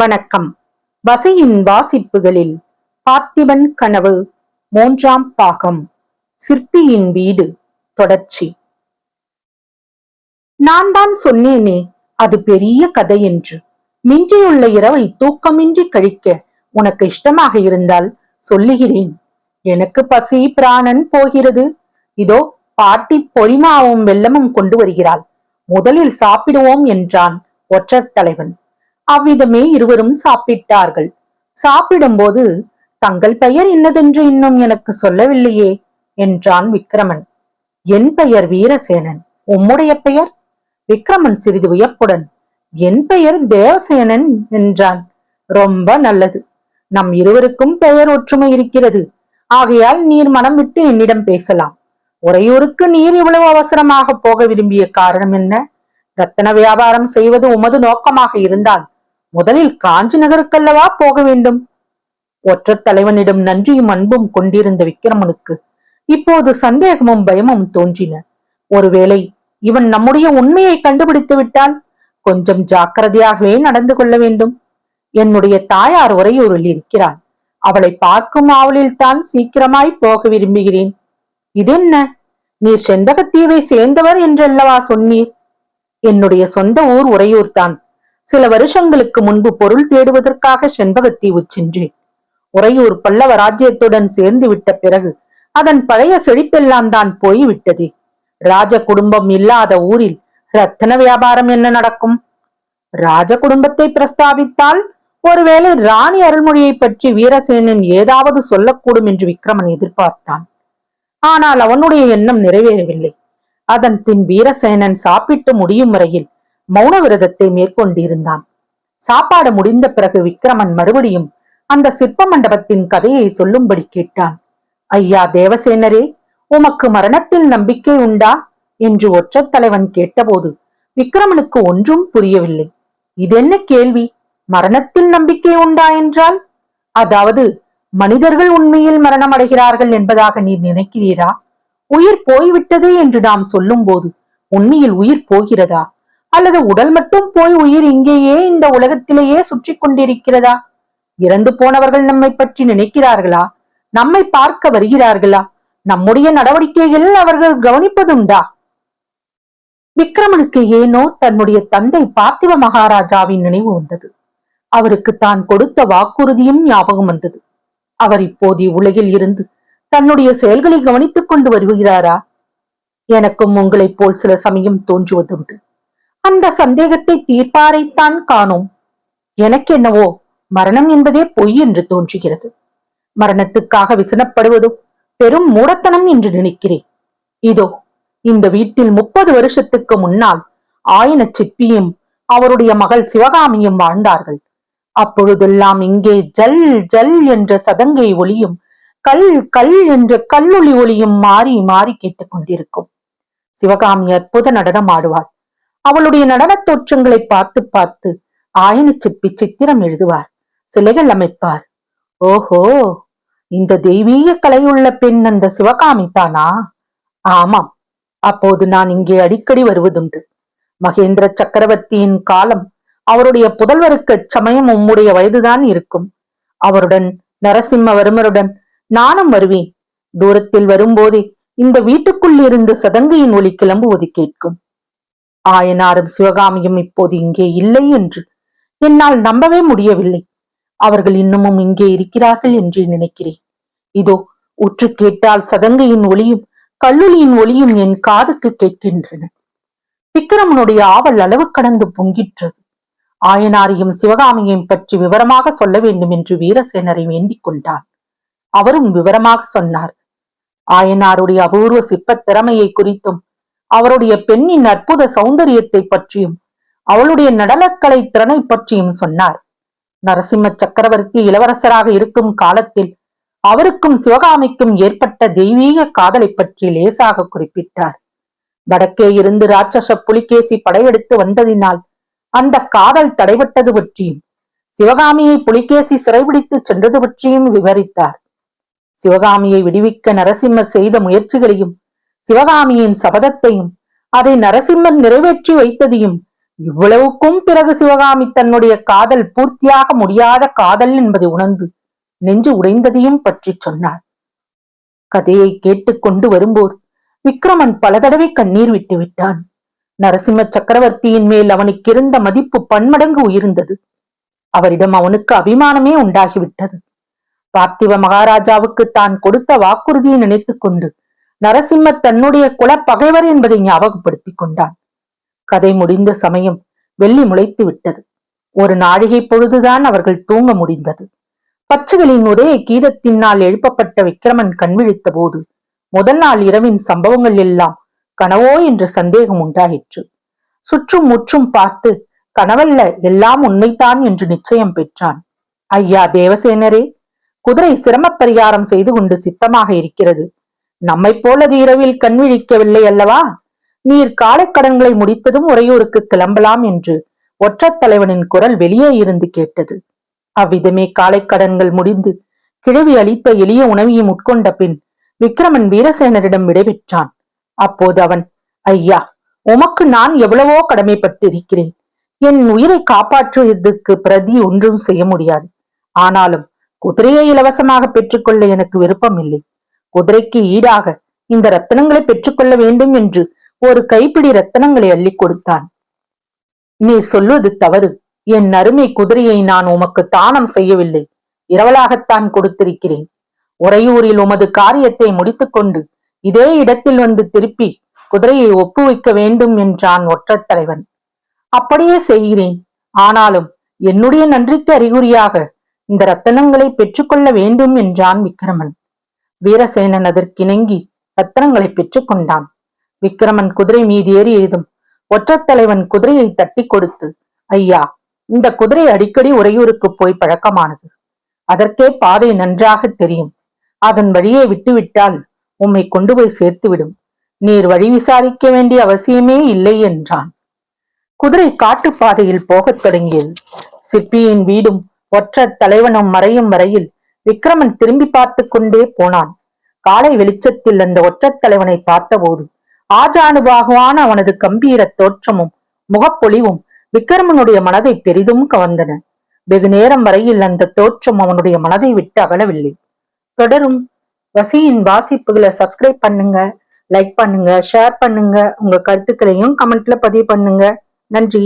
வணக்கம். வசையின் வாசிப்புகளில் பார்த்திபன் கனவு மூன்றாம் பாகம். சிற்பியின் வீடு தொடர்ச்சி. நான் தான் சொன்னேனே அது பெரிய கதை என்று. மிஞ்சியுள்ள இரவை தூக்கமின்றி கழிக்க உனக்கு இஷ்டமாக இருந்தால் சொல்லுகிறேன். எனக்கு பசி பிராணன் போகிறது. இதோ பாட்டி பொறிமாவும் வெள்ளமும் கொண்டு வருகிறாள். முதலில் சாப்பிடுவோம் என்றான் ஒற்றர் தலைவன். அவ்விதமே இருவரும் சாப்பிட்டார்கள். சாப்பிடும்போது தங்கள் பெயர் என்னதென்று இன்னும் எனக்கு சொல்லவில்லையே என்றான் விக்ரமன். என் பெயர் வீரசேனன். உம்முடைய பெயர்? விக்ரமன் சிறிது வியப்புடன் என் பெயர் தேவசேனன் என்றான். ரொம்ப நல்லது. நம் இருவருக்கும் பெயர் ஒற்றுமை இருக்கிறது. ஆகையால் நீர் மனம் விட்டு என்னிடம் பேசலாம். உறையூருக்கு நீர் இவ்வளவு அவசரமாக போக விரும்பிய காரணம் என்ன? ரத்தன வியாபாரம் செய்வது உமது நோக்கமாக இருந்தால் முதலில் காஞ்சி நகருக்கல்லவா போக வேண்டும்? ஒற்றர் தலைவனிடம் நன்றியும் அன்பும் கொண்டிருந்த விக்கிரமனுக்கு இப்போது சந்தேகமும் பயமும் தோன்றின. ஒருவேளை இவன் நம்முடைய உண்மையை கண்டுபிடித்து விட்டால் கொஞ்சம் ஜாக்கிரதையாகவே நடந்து கொள்ள வேண்டும். என்னுடைய தாயார் உறையூரில் இருக்கிறாள். அவளை பார்க்கும் ஆவலில் தான் சீக்கிரமாய் போக விரும்புகிறேன். இதென்ன? நீர் செண்பகத்தீவை சேர்ந்தவர் என்றல்லவா சொன்னீர்? என்னுடைய சொந்த ஊர் உறையூர் தான் சில வருஷங்களுக்கு முன்பு பொருள் தேடுவதற்காக செண்பகத்தீவு சென்றேன் உறையூர் பல்லவ ராஜ்யத்துடன் சேர்ந்து விட்ட பிறகு அதன் பழைய செழிப்பெல்லாம் தான் போய்விட்டது. ராஜ குடும்பம் இல்லாத ஊரில் ரத்தன வியாபாரம் என்ன நடக்கும்? ராஜ குடும்பத்தை பிரஸ்தாபித்தால் ஒருவேளை ராணி அருள்மொழியை பற்றி வீரசேனன் ஏதாவது சொல்லக்கூடும் என்று விக்ரமன் எதிர்பார்த்தான். ஆனால் அவனுடைய எண்ணம் நிறைவேறவில்லை. அதன் பின் வீரசேனன் சாப்பிட்டு முடியும் வரையில் மௌன விரதத்தை மேற்கொண்டிருந்தான். சாப்பாடு முடிந்த பிறகு விக்ரமன் மறுபடியும் அந்த சிற்ப மண்டபத்தின் கதையை சொல்லும்படி கேட்டான். ஐயா தேவசேனரே உமக்கு மரணத்தில் நம்பிக்கை உண்டா? என்று ஒற்றத் தலைவன் கேட்டபோது விக்ரமனுக்கு ஒன்றும் புரியவில்லை. இதென்ன கேள்வி? மரணத்தில் நம்பிக்கை உண்டா என்றால்? அதாவது மனிதர்கள் உண்மையில் மரணம் அடைகிறார்கள் என்பதாக நீர் நினைக்கிறீரா? உயிர் போய்விட்டதே என்று நாம் சொல்லும்போது உண்மையில் உயிர் போகிறதா? அல்லது உடல் மட்டும் போய் உயிர் இங்கேயே இந்த உலகத்திலேயே சுற்றி கொண்டிருக்கிறதா? இறந்து போனவர்கள் நம்மை பற்றி நினைக்கிறார்களா? நம்மை பார்க்க வருகிறார்களா? நம்முடைய நடவடிக்கைகள் அவர்கள் கவனிப்பதுண்டா? விக்ரமனுக்கு ஏனோ தன்னுடைய தந்தை பார்த்திவ மகாராஜாவின் நினைவு வந்தது. அவருக்கு தான் கொடுத்த வாக்குறுதியும் ஞாபகம் வந்தது. அவர் இப்போது உலகில் இருந்து தன்னுடைய செயல்களை கவனித்துக் கொண்டு வருகிறாரா? எனக்கும் உங்களைப் போல் சில சமயம் தோன்றுவதுண்டு. அந்த சந்தேகத்தை தீர்ப்பாரைத்தான் காணோம். எனக்கென்னவோ மரணம் என்பதே பொய் என்று தோன்றுகிறது. மரணத்துக்காக விசனப்படுவதும் பெரும் மூடத்தனம் என்று நினைக்கிறேன். இதோ இந்த வீட்டில் முப்பது வருஷத்துக்கு முன்னால் ஆயன சிற்பியும் அவருடைய மகள் சிவகாமியும் வாழ்ந்தார்கள். அப்பொழுதெல்லாம் இங்கே ஜல் ஜல் என்ற சதங்கை ஒளியும் கல் கல் என்ற கல்லொளி ஒளியும் மாறி மாறி கேட்டுக்கொண்டிருக்கும். சிவகாமி அற்புத நடனம் ஆடுவாள். அவளுடைய நடனத் தோற்றங்களை பார்த்து பார்த்து ஆயன சிற்பி சித்திரம் எழுதுவார் சிலைகள் அமைப்பார். ஓஹோ இந்த தெய்வீக கலையுள்ள பெண் அந்த சிவகாமி தானா? ஆமாம் அப்போது நான் இங்கே அடிக்கடி வருவதுண்டு. மகேந்திர சக்கரவர்த்தியின் காலம் அவருடைய புதல்வருக்கு சமயம் உம்முடைய வயதுதான் இருக்கும். அவருடன் நரசிம்மவர்மருடன் நானும் வருவேன். தூரத்தில் வரும்போதே இந்த வீட்டுக்குள் இருந்து சதங்கையின் ஒலி கிளம்புவது கேட்கும். ஆயனாரும் சிவகாமியும் இப்போது இங்கே இல்லை என்று என்னால் நம்பவே முடியவில்லை. அவர்கள் இன்னமும் இங்கே இருக்கிறார்கள் என்று நினைக்கிறேன். இதோ உற்று கேட்டால் சதங்கையின் ஒளியும் கல்லூலியின் ஒளியும் என் காதுக்கு கேட்கின்றன. விக்கிரமனுடைய ஆவல் அளவு கடந்து பொங்கிற்றது. ஆயனாரையும் சிவகாமியையும் பற்றி விவரமாக சொல்ல வேண்டும் என்று வீரசேனரை வேண்டிக் கொண்டான். அவரும் விவரமாக சொன்னார். ஆயனாருடைய அபூர்வ சிற்பத் திறமையை குறித்தும் அவருடைய பெண்ணின் அற்புத சௌந்தரியத்தை பற்றியும் அவளுடைய நடனக்கலை திறனை பற்றியும் சொன்னார். நரசிம்ம சக்கரவர்த்தி இளவரசராக இருக்கும் காலத்தில் அவருக்கும் சிவகாமிக்கும் ஏற்பட்ட தெய்வீக காதலை பற்றி லேசாக குறிப்பிட்டார். வடக்கே இருந்து ராட்சச புலிகேசி படையெடுத்து வந்ததினால் அந்த காதல் தடைபட்டது பற்றியும் சிவகாமியை புலிகேசி சிறைபிடித்து சென்றது பற்றியும் விவரித்தார். சிவகாமியை விடுவிக்க நரசிம்மர் செய்த முயற்சிகளையும் சிவகாமியின் சபதத்தையும் அதை நரசிம்மன் நிறைவேற்றி வைத்ததையும் இவ்வளவுக்கும் பிறகு சிவகாமி தன்னுடைய காதல் பூர்த்தியாக முடியாத காதல் என்பதை உணர்ந்து நெஞ்சு உடைந்ததையும் பற்றி சொன்னார் கதையை கேட்டுக்கொண்டு வரும்போது விக்ரமன் பல தடவை கண்ணீர் விட்டு விட்டான். நரசிம்ம சக்கரவர்த்தியின் மேல் அவனுக்கு இருந்த மதிப்பு பன்மடங்கு உயர்ந்தது. அவரிடம் அவனுக்கு அபிமானமே உண்டாகிவிட்டது. பார்த்திவ மகாராஜாவுக்கு தான் கொடுத்த வாக்குறுதியை நினைத்துக் கொண்டு நரசிம்ம தன்னுடைய குல பகைவர் என்பதை ஞாபகப்படுத்திக் கொண்டான். கதை முடிந்த சமயம் வெள்ளி முளைத்து விட்டது. ஒரு நாழிகை பொழுதுதான் அவர்கள் தூங்க முடிந்தது. பச்சைகளின் உதய கீதத்தினால் எழுப்பப்பட்ட விக்கிரமன் கண்விழித்த போது முதல் நாள் இரவின் சம்பவங்கள் எல்லாம் கனவோ என்ற சந்தேகம் உண்டாயிற்று. சுற்றும் முற்றும் பார்த்து கனவல்ல எல்லாம் உண்மைதான் என்று நிச்சயம் பெற்றான். ஐயா தேவசேனரே குதிரை சிரமப் பரிகாரம் செய்து கொண்டு சித்தமாக இருக்கிறது. நம்மை போலது இரவில் கண் விழிக்கவில்லை அல்லவா? நீர் காலைக்கடன்களை முடித்ததும் உறையூருக்கு கிளம்பலாம் என்று ஒற்றத் தலைவனின் குரல் வெளியே இருந்து கேட்டது. அவ்விதமே காலைக்கடன்கள் முடிந்து கிழவி அளித்த எளிய உணவையும் உட்கொண்ட பின் விக்ரமன் வீரசேனரிடம் விடைபெற்றான். அப்போது அவன் ஐயா உமக்கு நான் எவ்வளவோ கடமைப்பட்டிருக்கிறேன். என் உயிரை காப்பாற்றுவதற்கு பிரதி ஒன்றும் செய்ய முடியாது. ஆனாலும் குதிரையை இலவசமாக பெற்றுக்கொள்ள எனக்கு விருப்பம் இல்லை குதிரைக்கு ஈடாக இந்த ரத்தனங்களை பெற்றுக்கொள்ள வேண்டும் என்று ஒரு கைப்பிடி ரத்தனங்களை அள்ளி கொடுத்தான். நீ சொல்வது தவறு. என் அருமை குதிரையை நான் உமக்கு தானம் செய்யவில்லை. இரவலாகத்தான் கொடுத்திருக்கிறேன். உறையூரில் உமது காரியத்தை முடித்துக்கொண்டு இதே இடத்தில் வந்து திருப்பி குதிரையை ஒப்புவிக்க வேண்டும் என்றான் ஒற்றத் தலைவன். அப்படியே செய்கிறேன். ஆனாலும் என்னுடைய நன்றிக்கு அறிகுறியாக இந்த ரத்தனங்களை பெற்றுக்கொள்ள வேண்டும் என்றான் விக்கிரமன். வீரசேனன் அதற்கிணங்கி ரத்தனங்களை பெற்றுக்கொண்டான் விக்கிரமன் குதிரை மீது ஏறியதும் ஒற்றத் தலைவன் குதிரையை தட்டி கொடுத்து ஐயா இந்த குதிரை அடிக்கடி உறையூருக்கு போய் பழக்கமானது. அதற்கே பாதை நன்றாக தெரியும். அதன் வழியே விட்டுவிட்டால் உம்மை கொண்டு போய் சேர்த்துவிடும். நீர் வழி விசாரிக்க வேண்டிய அவசியமே இல்லை என்றான். குதிரை காட்டுப்பாதையில் போகத் தொடங்கியது. சிற்பியின் வீடும் ஒற்ற தலைவனும் மறையும் வரையில் விக்ரமன் திரும்பி பார்த்து கொண்டே போனான். காலை வெளிச்சத்தில் அந்த ஒற்றத் தலைவனை பார்த்தபோது ஆஜானுபாகுவான அவனது கம்பீர தோற்றமும் முகப்பொலிவும் விக்ரமனுடைய மனதை பெரிதும் கவர்ந்தன. வெகு நேரம் வரையில் அந்த தோற்றம் அவனுடைய மனதை விட்டு அகலவில்லை. தொடரும். வசியின் வாசிப்புகளை சப்ஸ்கிரைப் பண்ணுங்க லைக் பண்ணுங்க ஷேர் பண்ணுங்க உங்க கருத்துக்களையும் கமெண்ட்ல பதிவு பண்ணுங்க. நன்றி.